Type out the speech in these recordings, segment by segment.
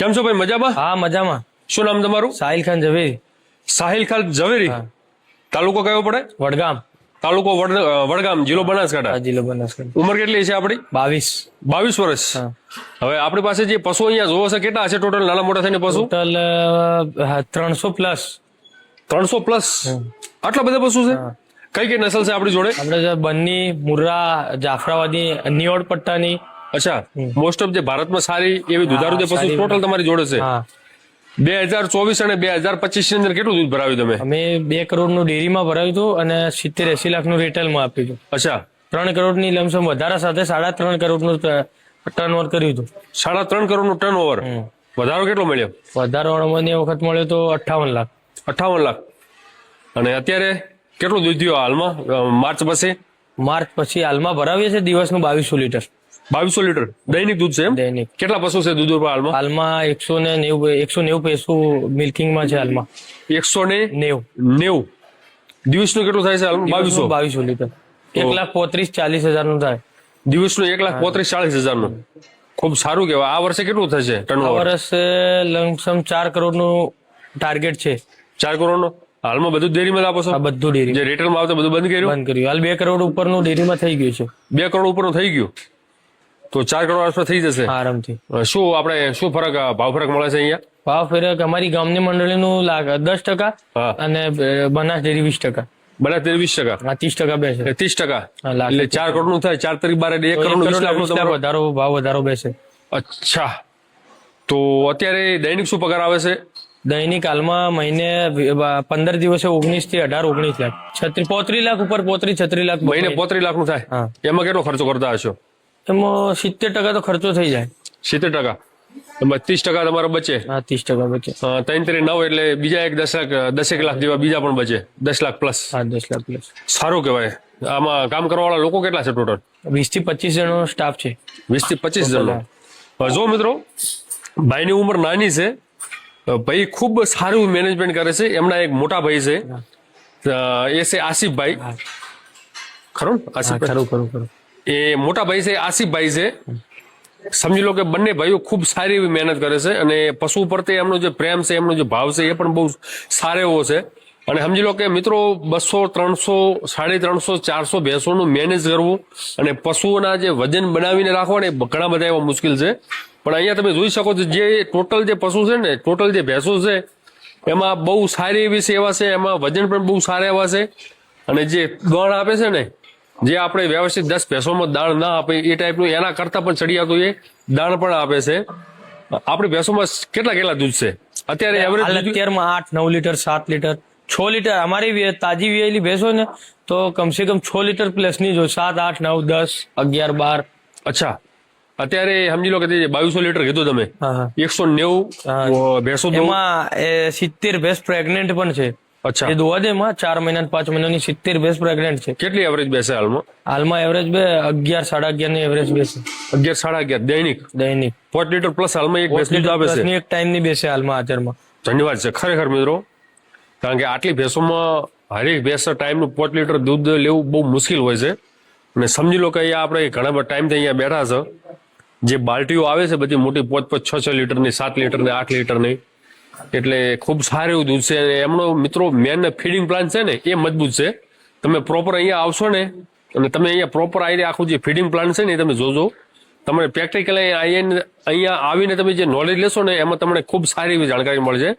કેમ છો ભાઈ? મજામાં? હા મજામાં. શું નામ તમારું? સાહિલ ખાન ઝવેરી. સાહિલ ખાન ઝવેરી? તાલુકો કયો પડે? વડગામ. તાલુકો વડગામ જિલ્લો બનાસકાંઠા. જિલ્લો બનાસકાંઠા. ઉંમર કેટલી છે આપણી? બાવીસ. બાવીસ વર્ષ. હવે આપણી પાસે જે પશુ અહીંયા જોવો છે કેટલા છે ટોટલ? નાના મોટા થઈને પશુ? ટોટલ ત્રણસો પ્લસ. ત્રણસો પ્લસ? આટલા બધા પશુ છે? કઈ કઈ નસલ છે આપણી જોડે? આપણે બન્ની મુર્રા જાફરાવાદી નિયોડ પટ્ટાની અચ્છા મોસ્ટ ઓફ જે ભારતમાં સારી એવી દુધારું જે પશુ ટોટલ તમારી જોડે છે. બે હજાર ચોવીસ અને બે હજાર પચીસની અંદર કેટલું દૂધ ભરાવ્યું તમે? અમે બે કરોડનું ડેરીમાં ભરાયું હતું અને સિત્તેર એસી લાખનું રિટેલમાં આપ્યું હતું. અચ્છા. ત્રણ કરોડની લમસમ વધારા સાથે સાડા ત્રણ કરોડનું ટર્ન ઓવર કર્યું હતું. સાડા ત્રણ કરોડનું ટર્ન ઓવર વધારો કેટલો મળ્યો? વધારો અમને વખત મળ્યો તો અઠ્ઠાવન લાખ. અઠાવન લાખ. અને અત્યારે કેટલું દૂધ થયું હાલમાં? માર્ચ પછી? માર્ચ પછી હાલમાં ભરાવીએ છીએ દિવસનું બાવીસો લીટર. બાવીસો લીટર દૈનિક દૂધ છે એમ? દૈનિક. કેટલા પશુ છે દૂધ ઉપર હાલમાં? હાલમાં એકસો ને નેવું એકસો નેવું પૈસું મિલ્કિંગમાં છે હાલમાં. એકસો ને નેવું. નેવું. દિવસનું કેટલું થાય છે હાલમાં? બાવીસો? બાવીસો લીટર. એક લાખ પોત્રીસ ચાલીસ હજારનું થાય. દિવસનું એક લાખ પોત્રીસ ચાલીસ હજારનું ખૂબ સારું કહેવાય. આ વર્ષે કેટલું થશે આ ટર્નઓવર વર્ષે લમસમ ચાર કરોડનું ટાર્ગેટ છે. ચાર કરોડ નો હાલમાં બધું ડેરીમાં આપો છો? આ બધું ડેરી જે રિટેલમાં આવતો બધું બંધ કર્યું? બંધ કર્યું. હાલ બે કરોડ ઉપરનું ડેરીમાં થઈ ગયું છે. બે કરોડ ઉપરનું થઈ ગયું? તો ચાર કરોડ આસપાસ થઈ જશે. આરામથી. શું આપણે શું ફરક ભાવ ફરક મળે છે અહીંયા? ભાવ ફેરક અમારી ગામની મંડળીનું લાખ દસ ટકા અને બનાસ ડેરી વીસ ટકા. બધા તેર વીસ ટકા? ત્રીસ ટકા બેસે. ત્રીસ ટકા? એટલે ચાર કરોડનું થાય ચાર તરીક બાર એટલે એક કરોડ વીસ લાખનું વધારો ભાવ વધારો બેસે. અચ્છા. તો અત્યારે દૈનિક શું પગાર આવે છે? દૈનિક હાલમાં મહિને પંદર દિવસે ઓગણીસથી અઢાર ઓગણીસ લાખ. છત્રી પોત્રીસ લાખ ઉપર પોત્રીસ છત્રીસ લાખ મહિને પોત્રીસ લાખનું થાય? એમાં કેટલો ખર્ચો કરતા હશો? એમાં સિત્તેર ટકા તો ખર્ચો થઈ જાય. સિત્તેર ટકા? એમાં ત્રીસ ટકા તમારે બચે. હા ત્રીસ ટકા બચે. ત્રણ ત્રણ નવ એટલે બીજા એક દસ લાખ દસેક લાખ જેવા બીજા પણ બચે. દસ લાખ પ્લસ હા દસ લાખ પ્લસ સારું કહેવાય. આમાં કામ કરવા વાળા લોકો કેટલા છે ટોટલ વીસથી પચીસ જણનો સ્ટાફ છે. વીસથી પચીસ જણનો જો મિત્રો ભાઈની ઉંમર નાની છે ભાઈ ખૂબ સારું મેનેજમેન્ટ કરે છે. એમના એક મોટા ભાઈ છે. એ છે આસિફભાઈ. ખરું? આસિફ ખરું ખરું ખરું. એ મોટા ભાઈ છે, આસિફભાઈ છે. સમજી લો કે બંને ભાઈઓ ખૂબ સારી એવી મહેનત કરે છે અને પશુ પ્રત્યે એમનો જે પ્રેમ છે, એમનો જે ભાવ છે એ પણ બહુ સારો એવો છે. અને સમજી લો કે મિત્રો બસો ત્રણસો, સાડી ત્રણસો, ચારસો ભેંસોનું મેનેજ કરવું અને પશુઓના જે વજન બનાવીને રાખવા ને ઘણા બધા એવા મુશ્કેલ છે. પણ અહીંયા તમે જોઈ શકો છો જે ટોટલ જે પશુ છે ને ટોટલ જે ભેંસો છે, એમાં બહુ સારી એવી સેવા છે, એમાં વજન પણ બહુ સારા એવા છે. અને જે ગણ આપે છે ને જે આપણે વ્યવસ્થિત દસ ભેંસોમાં દાણ ના આપે એ ટાઈપનું એના કરતા પણ ચડિયાતું એ દાણ પણ આપે છે. આપણી ભેંસોમાં કેટલા કેટલા દૂધ છે? અત્યારે એવરેજ અત્યારમાં આઠ નવ લીટર સાત લીટર છ લીટર અમારી તાજી વિયેલી ભેંસો ને તો કમસે કમ છ લીટર પ્લસની જો સાત આઠ નવ દસ અગિયાર બાર. અચ્છા. અત્યારે સમજી લો કે બાવીસો લીટર કીધું તમે એકસો નેવું. ભેંસો એમાં સિત્તેર ભેંસ પ્રેગ્નેન્ટ પણ છે. અચ્છા. એ દોવા એમાં ચાર મહિના પાંચ મહિનાની સિત્તેર ભેંસ પ્રેગ્નેન્ટ છે. કેટલી એવરેજ બેસે હાલમાં? હાલમાં એવરેજ બે અગિયાર સાડા અગિયારની એવરેજ બેસે. અગિયાર સાડા અગિયાર દૈનિક? દૈનિક. પાંચ લીટર પ્લસ હાલમાં એક ભેંસ આપે છે. એક ટાઈમની બેસે હાલમાં હાજરમાં. ધન્યવાદ છે. ખરેખર મિત્રો કારણ કે આટલી ભેંસોમાં હરેક ભેંસ ટાઈમનું પાંચ લીટર દૂધ લેવું બહુ મુશ્કેલ હોય છે. અને સમજી લો કે અહીંયા આપણે ઘણા બધા ટાઈમથી અહીંયા બેઠા છે. જે બાલ્ટીઓ આવે છે બધી મોટી પાંચ પાંચ છ છ લીટરની સાત લીટરની આઠ લીટરની. એટલે ખૂબ સારું એવું દૂધ છે. એમનો મિત્રો મેન ફીડિંગ પ્લાન છે ને, એ મજબૂત છે. તમે પ્રોપર અહીંયા આવશો ને, અને તમે અહીંયા પ્રોપર આવીને આખું જે ફીડિંગ પ્લાન છે ને, એ તમે જોજો. તમે પ્રેક્ટિકલ અહીંયા અહીંયા આવીને તમે જે નોલેજ લેશો ને, એમાં તમને ખૂબ સારી એવી જાણકારી મળશે.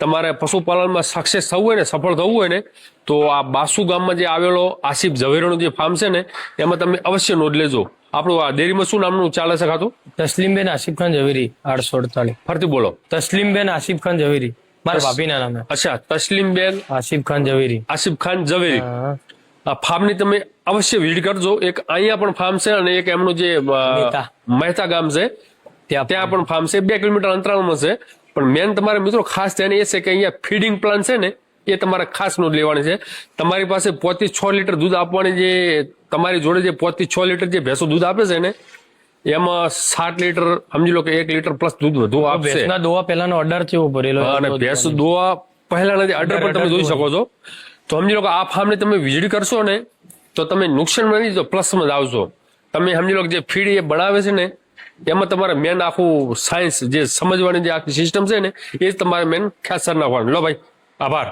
તમારે પશુપાલનમાં સક્સેસ થવું હોય ને, સફળ થવું હોય ને, તો આ બાસુ ગામમાં જે આવેલો આસિફ ઝવેરનું જે ફાર્મ છે ને, એમાં તમે અવશ્ય નોંધ લેજો. આપણું આ ડેરીમાં શું નામનું ચાલે છે ખાતું? તસ્લીમબેન આસિફ ખાન ઝવેરી આઠસો અડતાલીસ. ફરતી બોલો. તસ્લીમબેન આસિફ ખાન ઝવેરી. મારા ભાભીના નામે. અચ્છા તસ્લીમબેન આસિફ ખાન ઝવેરી. આસિફ ખાન ઝવેરી. આ ફાર્મની તમે અવશ્ય વિઝિટ કરજો. એક અહીંયા પણ ફાર્મ છે અને એક એમનું જે મહેતા. ગામ છે. ત્યાં ત્યાં પણ ફાર્મ છે. બે કિલોમીટર અંતરાલમાં છે. પણ મેન તમારે મિત્રો ખાસ ધ્યાન એ છે કે અહીંયા ફીડિંગ પ્લાન છે ને એ તમારે ખાસ નોંધ લેવાની છે. તમારી પાસે પોતી છ લીટર દૂધ આપવાની જે તમારી જોડે જે પોતથી છ લીટર જે ભેંસો દૂધ આપે છે ને એમાં સાત લીટર સમજી લો કે એક લીટર પ્લસ દૂધ વધુ આપશે. દોવા પહેલાનો ઓર્ડર કેવો ભરેલો અને ભેંસ દોવા પહેલાના જે ઓર્ડર પણ તમે જોઈ શકો છો. તો સમજી લો કે આ ફાર્મને તમે વીજળી કરશો ને તો તમે નુકસાનમાં નહીં તો પ્લસમાં જ આવશો. તમે સમજી લો કે જે ફીડ એ બનાવે છે ને એમાં તમારે મેન આખું સાયન્સ જે સમજવાની જે આખી સિસ્ટમ છે ને એ જ તમારે મેન ખ્યાલ નાખવાનું લો ભાઈ. আবার।